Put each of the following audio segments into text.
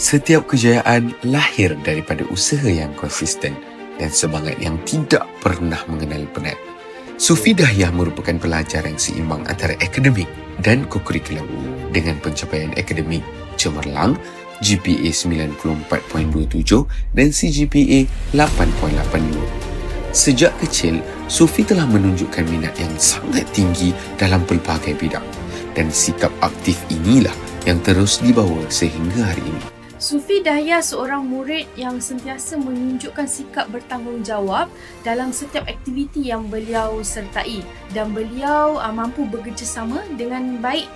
Setiap kejayaan lahir daripada usaha yang konsisten dan semangat yang tidak pernah mengenal penat. Sufi Dahiyah merupakan pelajar yang seimbang antara akademik dan kokurikulum dengan pencapaian akademik cemerlang GPA 94.27 dan CGPA 8.82. Sejak kecil, Sufi telah menunjukkan minat yang sangat tinggi dalam pelbagai bidang dan sikap aktif inilah yang terus dibawa sehingga hari ini. Sufi Dahya seorang murid yang sentiasa menunjukkan sikap bertanggungjawab dalam setiap aktiviti yang beliau sertai dan beliau uh, mampu bekerjasama dengan baik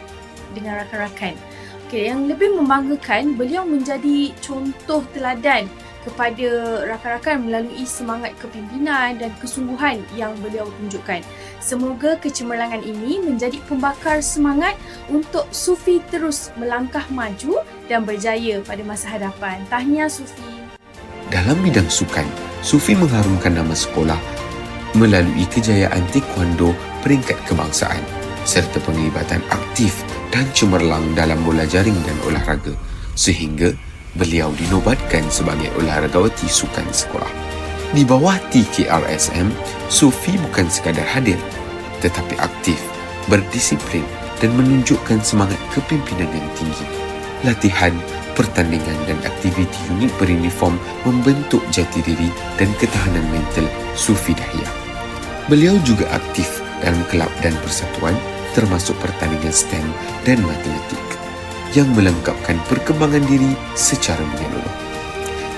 dengan rakan-rakan. Okay, yang lebih membanggakan, beliau menjadi contoh teladan kepada rakan-rakan melalui semangat kepimpinan dan kesungguhan yang beliau tunjukkan. Semoga kecemerlangan ini menjadi pembakar semangat untuk Sufi terus melangkah maju dan berjaya pada masa hadapan. Tahniah Sufi. Dalam bidang sukan, Sufi mengharumkan nama sekolah melalui kejayaan taekwondo peringkat kebangsaan serta penglibatan aktif dan cemerlang dalam bola jaring dan olahraga sehingga beliau dinobatkan sebagai olahragawati sukan sekolah. Di bawah TKRSM, Sufi bukan sekadar hadir tetapi aktif, berdisiplin dan menunjukkan semangat kepimpinan yang tinggi. Latihan, pertandingan dan aktiviti unit beruniform membentuk jati diri dan ketahanan mental Sufi Dahiyah. Beliau juga aktif dalam kelab dan persatuan termasuk pertandingan STEM dan matematik yang melengkapkan perkembangan diri secara menyeluruh.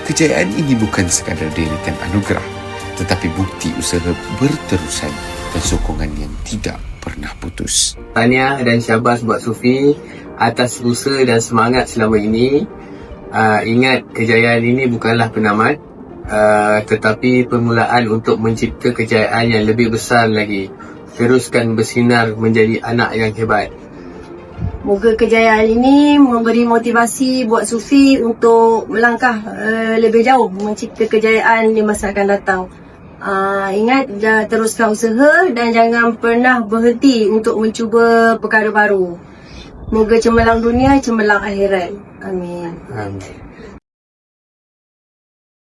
Kejayaan ini bukan sekadar deretan anugerah, tetapi bukti usaha berterusan dan sokongan yang tidak pernah putus. Tahniah dan syabas buat Sufi atas usaha dan semangat selama ini. Uh, ingat kejayaan ini bukanlah penamat uh, tetapi permulaan untuk mencipta kejayaan yang lebih besar lagi. Teruskan bersinar menjadi anak yang hebat. Moga kejayaan ini memberi motivasi buat Sufi untuk melangkah uh, lebih jauh mencipta kejayaan di masa akan datang. Uh, ingat dah teruskan usaha dan jangan pernah berhenti untuk mencuba perkara baru. Moga cemerlang dunia, cemerlang akhirat. Amin. Um,